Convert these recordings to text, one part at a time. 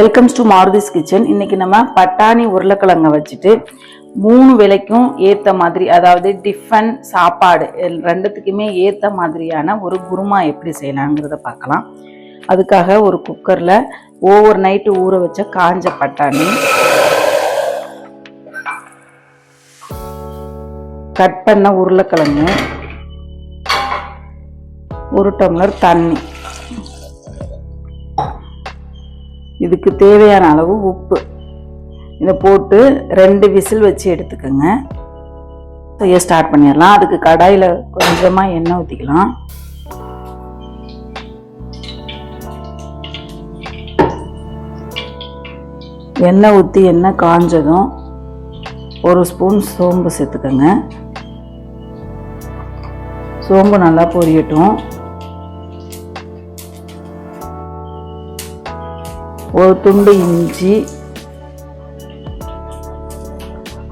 Welcomes to மாருதிஸ் kitchen இன்னைக்கு நம்ம பட்டாணி உருளைக்கிழங்க வச்சுட்டு மூணு விலைக்கும் ஏற்ற மாதிரி அதாவது டிஃபன் சாப்பாடு எல்- ரெண்டுத்துக்குமே ஏற்ற மாதிரியான ஒரு குருமா எப்படி செய்யலாங்கிறத பார்க்கலாம். அதுக்காக ஒரு குக்கரில் ஓவர் நைட்டு ஊற வச்ச காஞ்ச பட்டாணி. கட் பண்ண உருளைக்கிழங்கு. ஒரு டம்ளர் தண்ணி. இதுக்கு தேவையான அளவு உப்பு. இதை போட்டு ரெண்டு விசில் வச்சு எடுத்துக்கோங்க. செய்ய ஸ்டார்ட் பண்ணிடலாம். அதுக்கு கடாயில் கொஞ்சமாக எண்ணெய் ஊற்றிக்கலாம் எண்ணெய் ஊற்றி எண்ணெய் காஞ்சதும் ஒரு ஸ்பூன் சோம்பு சேர்த்துக்கோங்க. சோம்பு நல்லா பொரியட்டும். ஒரு துண்டு இஞ்சி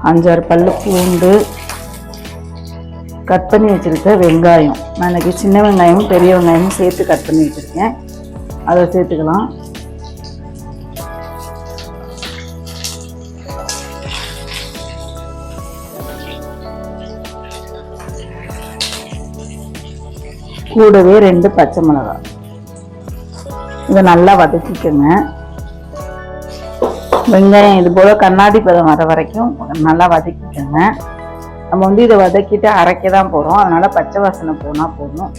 அஞ்சாறு பல்லு பூண்டு கட் பண்ணி வச்சுருக்க வெங்காயம். நான் இன்னைக்கு சின்ன வெங்காயமும் பெரிய வெங்காயமும் சேர்த்து கட் பண்ணி வச்சுருக்கேன். அதை சேர்த்துக்கலாம். கூடவே ரெண்டு பச்சை மிளகாய். இதை நல்லா வதக்கிக்கோங்க. வெங்காயம் இது போல் கண்ணாடி பதம் வர வரைக்கும் நல்லா வதக்கிக்கோங்க. நம்ம வந்து இதை வதக்கிட்டு அரைக்க தான் போகிறோம் அதனால் பச்சை வாசனை போனால் போதும்.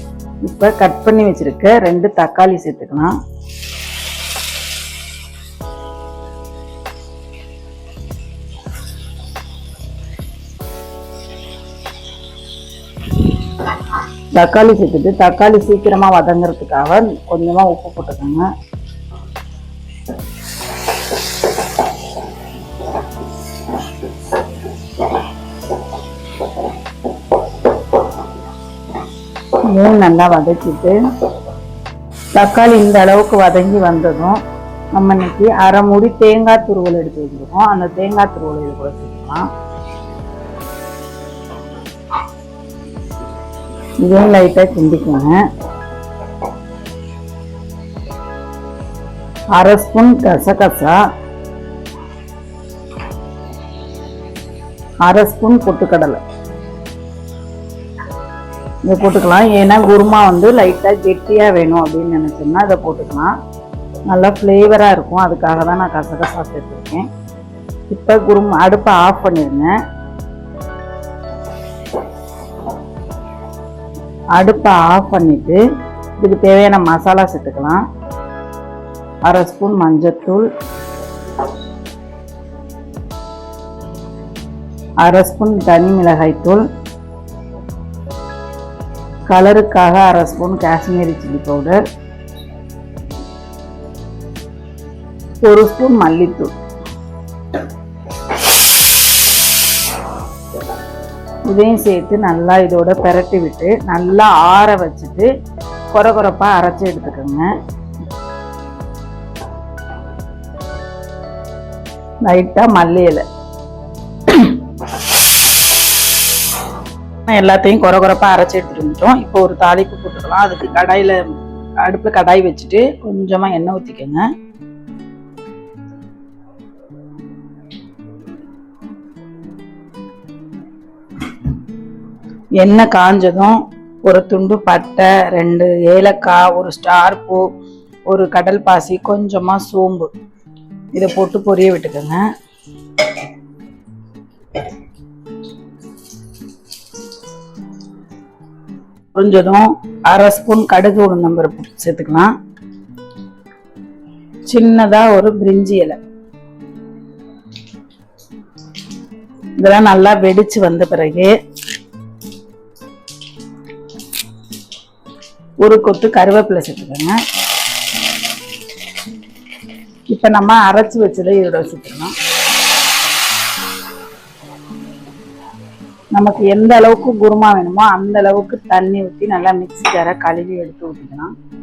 இப்போ கட் பண்ணி வச்சுருக்க ரெண்டு தக்காளி சேர்த்துக்கலாம். தக்காளி சேர்த்துட்டு தக்காளி சீக்கிரமாக வதங்குறதுக்காக கொஞ்சமாக உப்பு போட்டுக்கோங்க. மூணு நல்லா வதக்கிட்டு தக்காளி இந்த அளவுக்கு வதங்கி வந்ததும் நம்ம இன்னைக்கு அரை மூடி தேங்காய் துருவல் எடுத்து வச்சிருக்கோம். அந்த தேங்காய் துருவல் இது கூட சேர்க்கலாம் இதையும் லைட்டாக கிண்டிக்கோங்க. அரை ஸ்பூன் கசகசா. அரை ஸ்பூன் பொட்டுக்கடலை. இதை போட்டுக்கலாம். ஏன்னா குருமா வந்து லைட்டாக கெட்டியாக வேணும் அப்படின்னு நினச்சோம்னா இதை போட்டுக்கலாம். நல்லா ஃப்ளேவராக இருக்கும். அதுக்காக தான் நான் கசகசா சேர்த்துருக்கேன். இப்போ குருமா அடுப்பை ஆஃப் பண்ணிடுங்க. அடுப்பை ஆஃப் பண்ணிவிட்டு இதுக்கு தேவையான மசாலா சேர்த்துக்கலாம். அரை ஸ்பூன் மஞ்சத்தூள். அரை ஸ்பூன் தனி மிளகாய்த்தூள். கலருக்காக அரை ஸ்பூன் காஷ்மீரி சில்லி பவுடர் ஒரு ஸ்பூன் மல்லித்தூள். இதையும் சேர்த்து நல்லா இதோட பிரட்டி விட்டு நல்லா ஆற வச்சுட்டு கொர குறைப்பாக அரைச்சி எடுத்துக்கோங்க. லைட்டாக மல்லி இலை. எல்லாத்தையும் குறை குறைப்பாக அரைச்சி எடுத்துட்டு வந்துட்டோம். இப்போ ஒரு தாளிப்பு போட்டுக்கலாம். அதுக்கு கடாயில் அடுப்பில் கடாய் வச்சுட்டு கொஞ்சமாக எண்ணெய் ஊற்றிக்கோங்க எண்ணெய் காஞ்சதும் ஒரு துண்டு பட்டை ரெண்டு ஏலக்காய் ஒரு ஸ்டார் பூ ஒரு கடல் பாசி கொஞ்சமாக சோம்பு. இதை போட்டு பொரிய விட்டுக்கோங்க. புரிஞ்சதும் அரை ஸ்பூன் கடுகு உளுந்தம்பருப்பு சேர்த்துக்கலாம். சின்னதா ஒரு பிரிஞ்சி இலை. இதெல்லாம் நல்லா வெடிச்சு வந்த பிறகு ஒரு கொத்து கருவேப்பிலை சேர்த்துக்கோங்க. இப்ப நம்ம அரைச்சு வச்சதை இதோட சேர்த்துக்கலாம். நமக்கு எந்த அளவுக்கு குருமா வேணுமோ அந்த அளவுக்கு தண்ணி ஊற்றி நல்லா மிக்ஸி ஜாரை கழுவி எடுத்து ஊற்றிக்கலாம்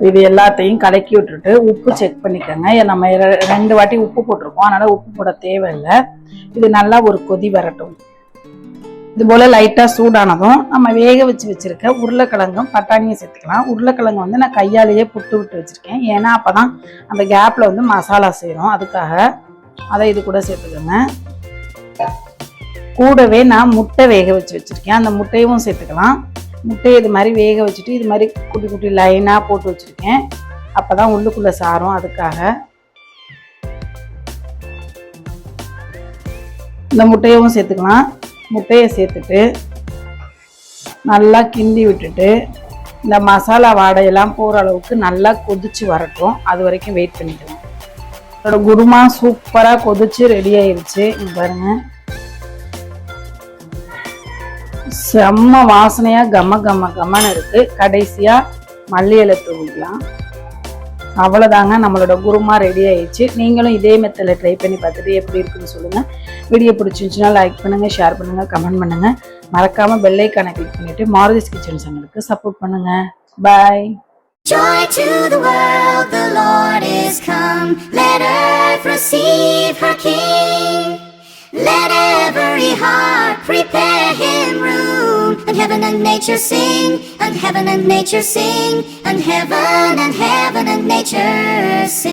இது எல்லாத்தையும் கலக்கி விட்டுட்டு உப்பு செக் பண்ணிக்கோங்க. நம்ம ரெ- ரெண்டு வாட்டி உப்பு போட்டிருக்கோம். அதனால உப்பு போட தேவையில்லை. இது நல்லா ஒரு கொதி வரட்டும். இது போல் லைட்டாக சூடானதும் நம்ம வேக வச்சு வச்சுருக்க உருளைக்கிழங்கும் பட்டாணியும் சேர்த்துக்கலாம். உருளைக்கிழங்கு வந்து நான் கையாலேயே புட்டு விட்டு வச்சுருக்கேன். ஏன்னா அப்போ தான் அந்த கேப்பில் வந்து மசாலா செய்கிறோம் அதுக்காக அதை இது கூட சேர்த்துக்கோங்க. கூடவே நான் முட்டை வேக வச்சு வச்சுருக்கேன். அந்த முட்டையும் சேர்த்துக்கலாம். முட்டையை இது மாதிரி வேக வச்சுட்டு இது மாதிரி குட்டி குட்டி லைனாக போட்டு வச்சுருக்கேன். அப்போ தான் உள்ளுக்குள்ளே சாரும். அதுக்காக இந்த முட்டையவும் சேர்த்துக்கலாம். முட்டையை சேர்த்துட்டு நல்லா கிண்டி விட்டுட்டு இந்த மசாலா வாடையெல்லாம் போகிற அளவுக்கு நல்லா கொதிச்சு வரட்டும். அது வரைக்கும் வெயிட் பண்ணிக்கலாம். அதோட குருமா சூப்பராக கொதிச்சு ரெடி ஆயிருச்சு. பாருங்க. செம்ம வாசனையாக கம கம கமன்னு இருக்கு. கடைசியாக மல்லி இலை தூவிக்கலாம். அவ்வளோதாங்க நம்மளோட குருமா ரெடி ஆயிடுச்சு நீங்களும் இதே மெத்தடில் ட்ரை பண்ணி பார்த்துட்டு எப்படி இருக்குன்னு சொல்லுங்கள் வீடியோ பிடிச்சிருந்துச்சுன்னா லைக் பண்ணுங்கள் ஷேர் பண்ணுங்கள் கமெண்ட் பண்ணுங்கள் மறக்காமல் பெல்லைக்கான கிளிக் பண்ணிவிட்டு மாரதிஸ் கிச்சன் சேனலுக்கு சப்போர்ட் பண்ணுங்கள் பாய் Joy to the world, the Lord is come. Let earth receive her King. Let every heart prepare him room. And heaven and nature sing, and heaven and nature sing, and heaven and heaven and nature sing.